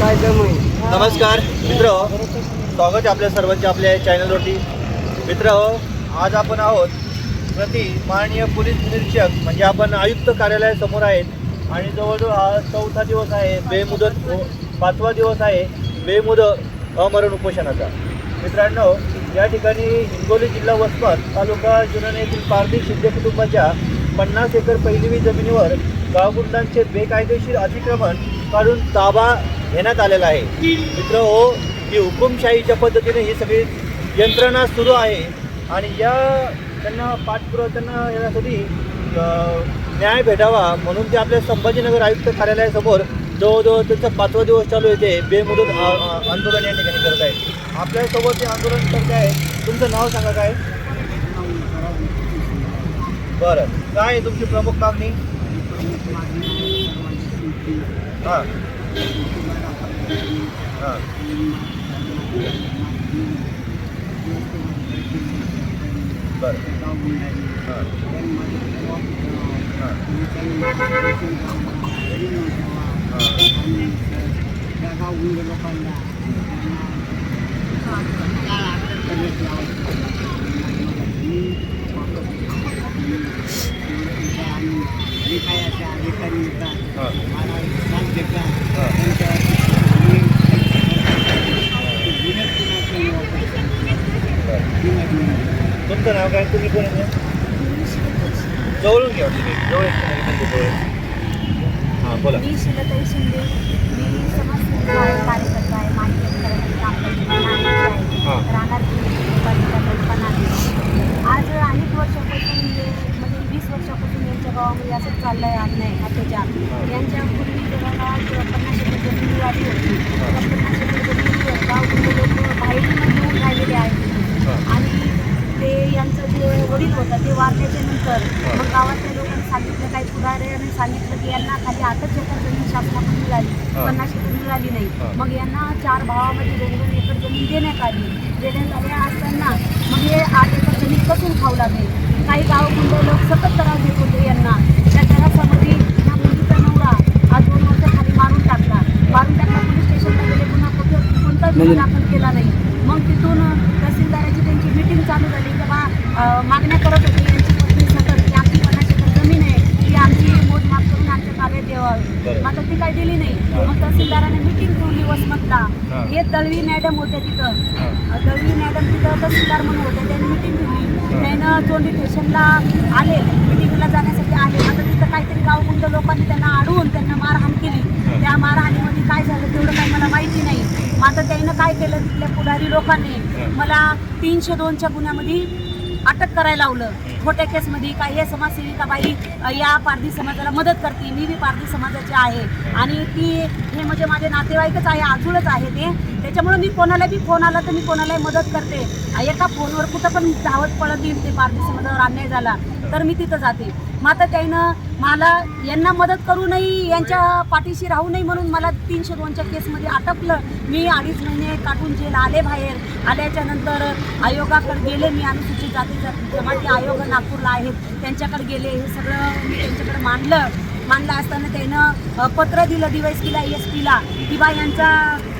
काय जमाई नमस्कार मित्र. स्वागत आहे आपल्या सर्वांच्या आपल्या चॅनलवरती. मित्र आज आपण आहोत प्रति माननीय पोलीस निरीक्षक म्हणजे आपण आयुक्त कार्यालयासमोर आहेत. आणि जवळजवळ हा चौथा दिवस आहे बेमुदत हो, पाचवा दिवस आहे बेमुदत अमरण उपोषणाचा. मित्रांनो या ठिकाणी हिंगोली जिल्हा वसमत तालुका जुनन येथील पारधी शिंदे कुटुंबाच्या पन्नास एकर पहिलीवी जमिनीवर गावगुंडांचे बेकायदेशीर अतिक्रमण काढून ताबा घेण्यात आलेला आहे. मित्र हो की हुकुमशाहीच्या पद्धतीने ही सगळी यंत्रणा सुरू आहे आणि या त्यांना पाठपुरावा त्यांना यासाठी न्याय भेटावा म्हणून ते आपल्या संभाजीनगर आयुक्त कार्यालयासमोर जवळजवळ त्यांचा पाचवा दिवस चालू येते बेमुदत आंदोलन या ठिकाणी करत आहे आपल्यासोबत ते आंदोलन करत आहे. तुमचं नाव सांगा काय? बरं. काय आहे तुमची प्रमुख मागणी? हां. हां बरं हां हां हां तुमचं तुम्ही कोण आहे जवळून घ्या जवळ. हां बोला. मी शिलताई शिंदे. मी समाजसेवा कार्यकर्ता आहे. हां. राहणार आज अनेक वर्षापासून म्हणजे वीस वर्षापासून यांच्या गावामध्ये असंच चाललं आहे अन्याय अत्याचार. यांच्या पूर्वी गावात पन्नास एकर जमीन मिळाली होती. पन्नास एकर जमिनीवर गाव लोक बाहेरून येऊन राहिलेले आहेत हां आणि ते यांचं जे वडील होता ते वारल्याच्या नंतर मग गावातल्या लोकांनी सांगितलं काही पुढाऱ्याने सांगितलं की यांना खाली आठच एकर जमीन शासनाकडून मिळाली हा. पन्नास एकर मिळाली हा. नाही मग यांना चार भावामध्ये दोन दोन एकर जमीन देण्यात आली. देण्यात आली असताना मग हे आठ एकर जमीन कसून खाऊ लागले? काही गावकुंड लोक सतत त्रास देत होते यांना. त्या त्रासामध्ये ह्या मुलीचा नवरा आज दोन वर्ष खाली मारून टाकला. मारून टाकला पोलीस स्टेशनला गेले पुन्हा कुठे कोणताच गुन्हा दाखल केला नाही. मग तिथून तहसीलदाराची त्यांची मीटिंग चालू झाली. तेव्हा मागण्या करत होती यांची पत्नी सतत. की आमची पन्नास एकर जमीन आहे. ती आमची मोजमाप करून ताब्यात द्यावी बरं. मग आता ती काय दिली नाही. मग तहसीलदाराने मीटिंग ठेवली वसमतला हा. दळवी मॅडम होते तिथं. दळवी मॅडम तिथं तहसीलदार म्हणून होते. त्यांनी मिटिंग ठेवली त्यानं चोंडी स्टेशनला आले. मिटिंगला जाण्यासाठी आले. आता तिथं काहीतरी गावकुंड लोकांनी त्यांना अडवून त्यांना मारहाण केली. त्या मारहाणीमध्ये काय झालं तेवढं काही मला माहिती नाही. मग आता त्यानं काय केलं तिथल्या पुढारी लोकांनी? मला तीनशे दोनच्या गुन्ह्यामध्ये अटक करायला लावलं. खोट्या केसमध्ये काही हे समाजसेविका बाई या पारधी समाजाला मदत करते मी बी पारधी समाजाची आहे. आणि ती हे म्हणजे माझे नातेवाईकच आहे आजूळच आहे ते. त्याच्यामुळे मी कोणाला बी फोन आला तर मी कोणालाही मदत करते. एका फोनवर कुठं पण धावत पळत येईल ते पारधी अन्याय झाला तर मी तिथं जाते. मग आता त्यानं मला यांना मदत करू नये यांच्या पाठीशी राहू नये म्हणून मला तीनशे दोनच्या केसमध्ये अटकलं. मी अडीच महिने काटून जेल आले बाहेर. आल्याच्यानंतर आयोगाकडे गेले मी अनुसूचित जाती जमाती आयोग नागपूरला आहेत. त्यांच्याकडे गेले हे सगळं मी त्यांच्याकडे मांडलं. मांडलं असताना त्यानं पत्र दिलं डी वाय एस पीला एस पीला की बा यांचा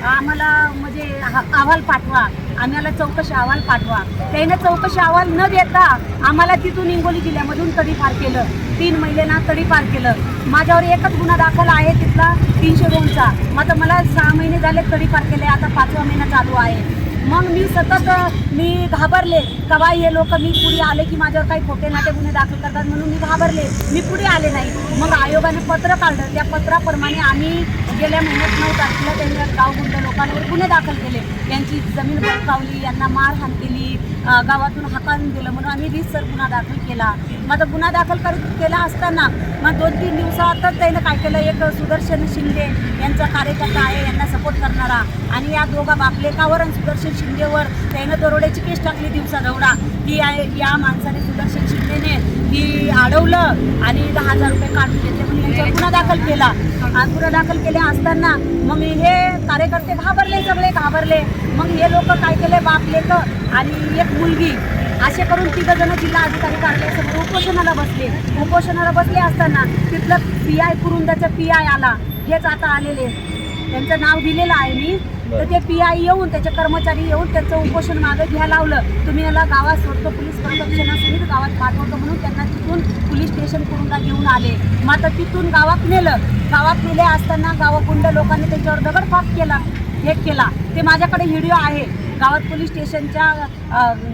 आम्हाला म्हणजे अहवाल पाठवा आम्हाला चौकशी अहवाल पाठवा. त्यानं चौकशी अहवाल न देता आम्हाला तिथून हिंगोली जिल्ह्यामधून तडीपार केलं. तीन महिन्यांना तडीपार केलं. माझ्यावर एकच गुन्हा दाखल आहे तिथला तीनशे दोनचा. मग आता मला सहा महिने झाले तडीपार केले आता पाचवा महिना चालू आहे. मग मी सतत मी घाबरले. कवा हे लोक मी पुढे आले की माझ्यावर काही खोटे नाटे गुन्हे दाखल करतात म्हणून मी घाबरले. मी पुढे आले नाही. मग आयोगाने पत्र काढलं. त्या पत्राप्रमाणे आम्ही गेल्या महिन्यात नऊ तारखेला त्यांनी गावगुंड लोकांवर गुन्हे दाखल केले. यांची जमीन बळकावली यांना मारहाण केली गावातून हाकाळून दिलं म्हणून आम्ही रीतसर गुन्हा दाखल केला. मग आता गुन्हा दाखल कर केला असताना मग दोन तीन दिवसातच त्यानं काय केलं? एक सुदर्शन शिंदे यांचा कार्यकर्ता आहे यांना सपोर्ट करणारा. आणि या दोघा बापलेकावर आणि सुदर्शन शिंदेवर त्यानं दरोड्याची केस टाकली दिवसा दौडा. की या- माणसाने सुदर्शन शिंदेने ती अडवलं आणि दहा हजार रुपये काढून घेतले. म्हणून यांच्यावर गुन्हा दाखल केला. आणि गुन्हा दाखल केले असताना मग हे कार्यकर्ते घाबरले सगळे घाबरले. मग हे लोक काय केले? बाप लेक आणि एक मुलगी. असे करून तिघ जण जिल्हा अधिकारी कार्यालयासमोर उपोषणाला बसले. उपोषणाला बसले असताना तिथलं पी आय कुरुंदाचा पी आय आला. हेच आता आलेले. त्यांचं नाव दिलेलं आहे मी. तर ते पी आय येऊन त्याचे कर्मचारी येऊन त्यांचं उपोषण मागे घ्यायला लावलं. तुम्ही याला गावात सोडतो पोलीस प्रदक्षिणासहित गावात पाठवतो म्हणून त्यांना तिथून पोलीस स्टेशन कुरुंदा घेऊन आले. मात्र तिथून गावात नेलं. गावात नेले असताना गावाकुंड लोकांनी त्यांच्यावर दगडफाक केला हे केला. ते माझ्याकडे व्हिडिओ आहे. गावात पोलीस स्टेशनच्या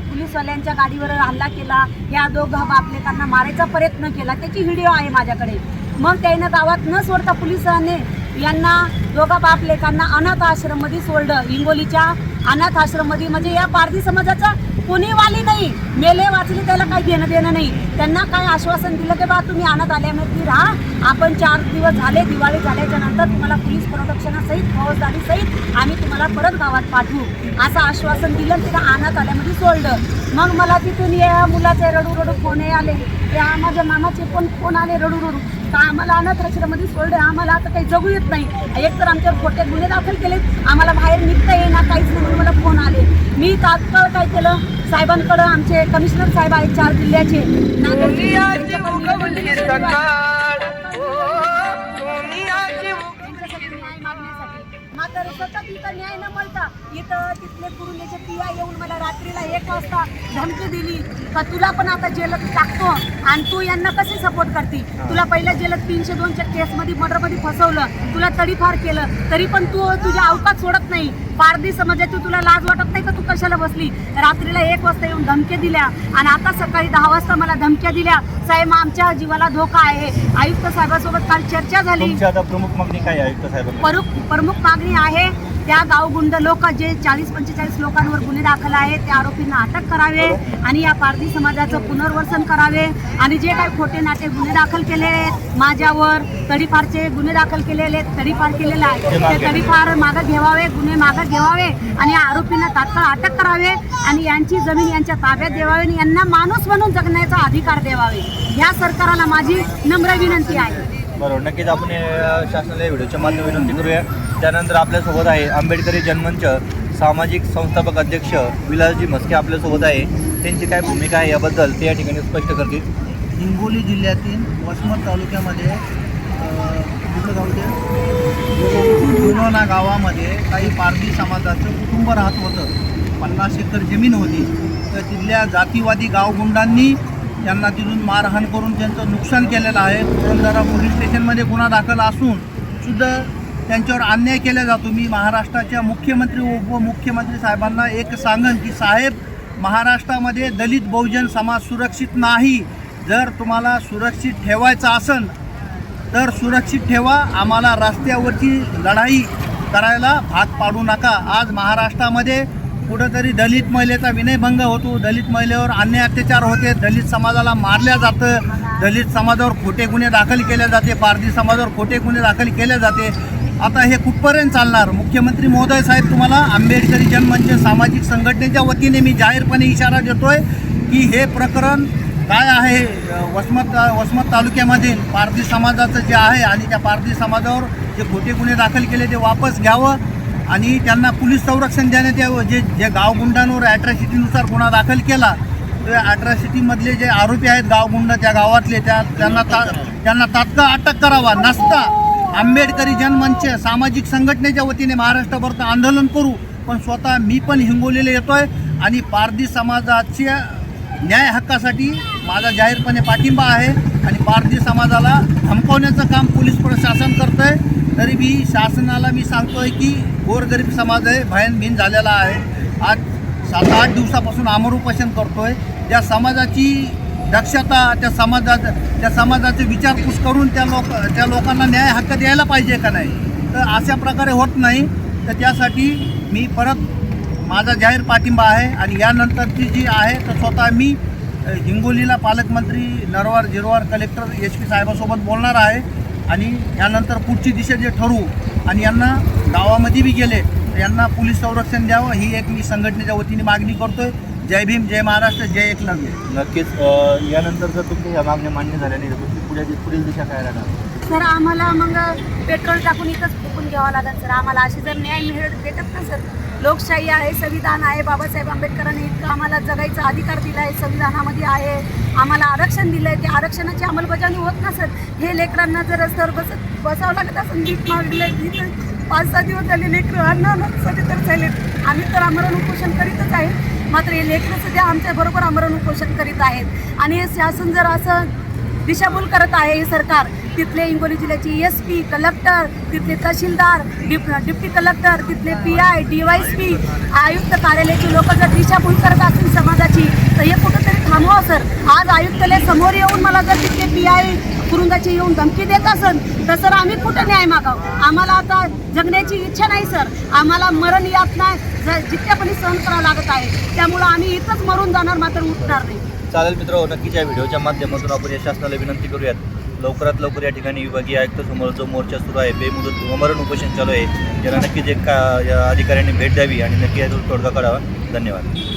पोलीसवाल्यांच्या गाडीवर हल्ला केला. या दोघं बापलेकांना मारायचा प्रयत्न केला. त्याची व्हिडिओ आहे माझ्याकडे. मग त्यानं गावात न सोडता पोलिसांनी यांना दोघा बाप लेकांना अनाथ आश्रममध्ये सोडलं. हिंगोलीच्या अनाथ आश्रममध्ये म्हणजे या पारधी समाजाचा कोणी वाली नाही. मेले वाचले त्याला काही घेणं देणं नाही. त्यांना काय आश्वासन दिलं की बा तुम्ही अनाथ आल्यामध्ये राहा. आपण चार दिवस झाले दिवाळी झाल्याच्यानंतर तुम्हाला पोलीस प्रदक्षिणासहित फौजदारी सहित आम्ही तुम्हाला परत गावात पाठवू. असं आश्वासन दिलं आणि तिला अनाथ आल्यामध्ये सोडलं. मग मला तिथून या मुलाचे रडू रडू फोन आले. त्या माझ्या मामाचे पण फोन आले रडू रडू का आम्हाला अनाथ आश्रमामध्ये सोडले. आम्हाला आता काही जगू येत नाही. एक तर आमच्यावर खोटे गुन्हे दाखल केले आम्हाला बाहेर निघता येईना काहीच नाही म्हणून मला फोन आले. मी तात्काळ काय केलं? साहेबांकडं आमचे कमिशनर साहेब आहेत चार जिल्ह्याचे. मात्र सतत इथं न्याय न मिळता इथं तिथले कुरुलेचे पिया येऊन मला रात्रीला एक वाजता धमकी दिली का तुला पण आता जेलात टाकतो आणि तू यांना कसे सपोर्ट करते? तुला पहिल्या जेलात तीनशे दोनच्या केसमध्ये मर्डरमध्ये फसवलं तुला तडीफार केलं तरी पण तू तुझ्या अवकात सोडत नाही. पारधी समाजाची तुला लाज वाटत नाही का तू कशाला बसली? रात्रीला एक वाजता येऊन धमक्या दिल्या आणि आता सकाळी दहा वाजता मला धमक्या दिल्या. साहेब आमच्या जीवाला धोका आहे. आयुक्त साहेबांसोबत काल चर्चा झाली. प्रमुख मागणी काय आयुक्त प्रमुख प्रमुख मागणी आहे त्या गावगुंड लोक जे चाळीस पंचेचाळीस लोकांवर गुन्हे दाखल आहेत त्या आरोपींना अटक करावे आणि या पारधी समाजाचं पुनर्वसन करावे आणि जे काही खोटे नाटे गुन्हे दाखल केले आहेत माझ्यावर तडीफारचे गुन्हे दाखल केलेले आहेत तडीफार केलेला आहे ते तडीफार मागं घ्यावे गुन्हे मागं घ्यावे आणि या आरोपींना तात्काळ अटक करावे आणि यांची जमीन यांच्या ताब्यात द्यावी आणि यांना माणूस म्हणून जगण्याचा अधिकार द्यावावे या सरकाराला माझी नम्र विनंती आहे. बरोबर. नक्कीच आपण शासनाला व्हिडिओच्या माध्यम विनंती करूया. त्यानंतर आपल्यासोबत आहे आंबेडकरी जनमंच सामाजिक संस्थापक अध्यक्ष विलासजी म्हस्के आपल्यासोबत आहे. त्यांची काय भूमिका आहे याबद्दल ते या ठिकाणी स्पष्ट करतील. हिंगोली जिल्ह्यातील वसमत तालुक्यामध्ये कुठलं जुनोना गावामध्ये काही पारधी समाजाचं कुटुंब राहत होतं. पन्नास एकर जमीन होती. तर तिथल्या जातीवादी गावगुंडांनी त्यांना तिथून मारहाण करून त्यांचं नुकसान केलेलं आहे. पुरंदरा पोलीस स्टेशनमध्ये गुन्हा दाखल असून सुद्धा त्यांच्यावर अन्याय केला जातो. मी महाराष्ट्राच्या मुख्यमंत्री व उपमुख्यमंत्री साहेबांना एक सांगन की साहेब महाराष्ट्रामध्ये दलित बहुजन समाज सुरक्षित नाही. जर तुम्हाला सुरक्षित ठेवायचं असेल तर सुरक्षित ठेवा. आम्हाला रस्त्यावरची लढाई करायला भाग पाडू नका. आज महाराष्ट्रामध्ये कुठंतरी दलित महिलेचा विनयभंग होतो. दलित महिलेवर अन्याय अत्याचार होते. दलित समाजाला मारल्या जातं. दलित समाजावर खोटे गुन्हे दाखल केले जाते. पारधी समाजावर खोटे गुन्हे दाखल केले जाते. आता हे कुठपर्यंत चालणार? मुख्यमंत्री महोदय साहेब तुम्हाला आंबेडकरी जनमंच सामाजिक संघटनेच्या वतीने मी जाहीरपणे इशारा देतोय की हे प्रकरण काय आहे? वसमत वसमत तालुक्यामधील पारधी समाजाचं जे आहे आणि त्या पारधी समाजावर जे खोटे गुन्हे दाखल केले ते वापस घ्यावं. आणि त्यांना पोलीस संरक्षण देण्यात यावं. जे जे गावगुंडांवर ॲट्रॉसिटीनुसार गुन्हा दाखल केला तर ॲट्रॉसिटीमधले जे आरोपी आहेत गावगुंड त्या गावातले त्या त्यांना ता त्यांना तात्काळ अटक करावा. नसता आंबेडकरी जनमंच सामाजिक संघटनेच्या वतीने महाराष्ट्रभर आंदोलन करू पण स्वतः मी पण हिंगोलीला येतोय आणि पारधी समाजाच्या न्याय हक्कासाठी माझा जाहीरपणे पाठिंबा आहे आणि पारधी समाजाला धमकवण्याचं काम पोलीस प्रशासन करतं आहे तरी मी शासनाला मी सांगतोय की गोरगरीब समाज आहे भयनभीन झालेला आहे. आज सात आठ दिवसापासून आमर उपोषण करतोय. त्या समाजाची दक्षता त्या समाजात त्या समाजाचे विचारपूस करून त्या लोक त्या लोकांना न्याय हक्क द्यायला पाहिजे का नाही? तर अशा प्रकारे होत नाही. तर त्यासाठी मी परत माझा जाहीर पाठिंबा आहे आणि यानंतरची जी आहे तर स्वतः मी हिंगोलीला पालकमंत्री नरवार जिरवार कलेक्टर एच पी साहेबासोबत बोलणार आहे. आणि यानंतर पुढची दिशा जे ठरवू आणि यांना गावामध्ये बी गेले तर यांना पोलीस संरक्षण द्यावं ही एक मी संघटनेच्या वतीने मागणी करतोय. जय भीम जय महाराष्ट्र जय एकलव्य नक्कीच यानंतर जर तुमच्या ह्या मागण्या मान्य झाल्या नाही तर तुमची पुढे पुढील दिशा काय राहणार? सर आम्हाला मग पेट्रोल टाकून इथंच फुकून घ्यावं लागेल सर. आम्हाला अशी जर न्याय मिळत भेटत ना सर लोकशाही आहे संविधान आहे बाबासाहेब आंबेडकरांनी इतकं आम्हाला जगायचा अधिकार दिला आहे संविधानामध्ये आहे. आम्हाला आरक्षण दिलं आहे ते आरक्षणाची अंमलबजावणी होत नसत. हे लेकरांना जर रस्त्यावर बसत बसावं लागत असं नीट मागले पाच सहा दिवस झाले लेकरं अन्नासाठी तर झाले आम्ही तर आमरण उपोषण करीतच आहे. मात्र हे लेकरं सध्या आमच्याबरोबर आमरण उपोषण करीत आहेत. आणि हे शासन जर असं दिशाभूल करत आहे हे सरकार. तिथले हिंगोली जिल्ह्याचे एस पी कलेक्टर तिथले तहसीलदार डिप डिप्टी कलेक्टर तिथले P I D Y S P आयुक्त कार्यालयाचे लोक जर दिशाभूल करत असतील समाजाची तर हे कुठंतरी थांबवा सर. आज आयुक्तालय समोर येऊन मला जर तिथले पी आय कुरुंदाची येऊन धमकी देत असन तर सर आम्ही कुठं न्याय मागाव? आम्हाला आता जगण्याची इच्छा नाही सर. आम्हाला मरण यात नाही जितक्यापणी सहन करावं लागत आहे त्यामुळं आम्ही इथंच मरून जाणार मात्र उठणार नाही. चालेल मित्र नक्कीच या व्हिडिओच्या माध्यमातून आपण या शासनाला विनंती करूयात. लवकरात लवकर या ठिकाणी विभागीय आयुक्त समोर जो मोर्चा सुरू आहे बेमुदत अमरण उपोषण चालू आहे याला नक्कीच एक का या अधिकाऱ्यांनी भेट द्यावी आणि नक्की यातून तोडगा काढावा. धन्यवाद.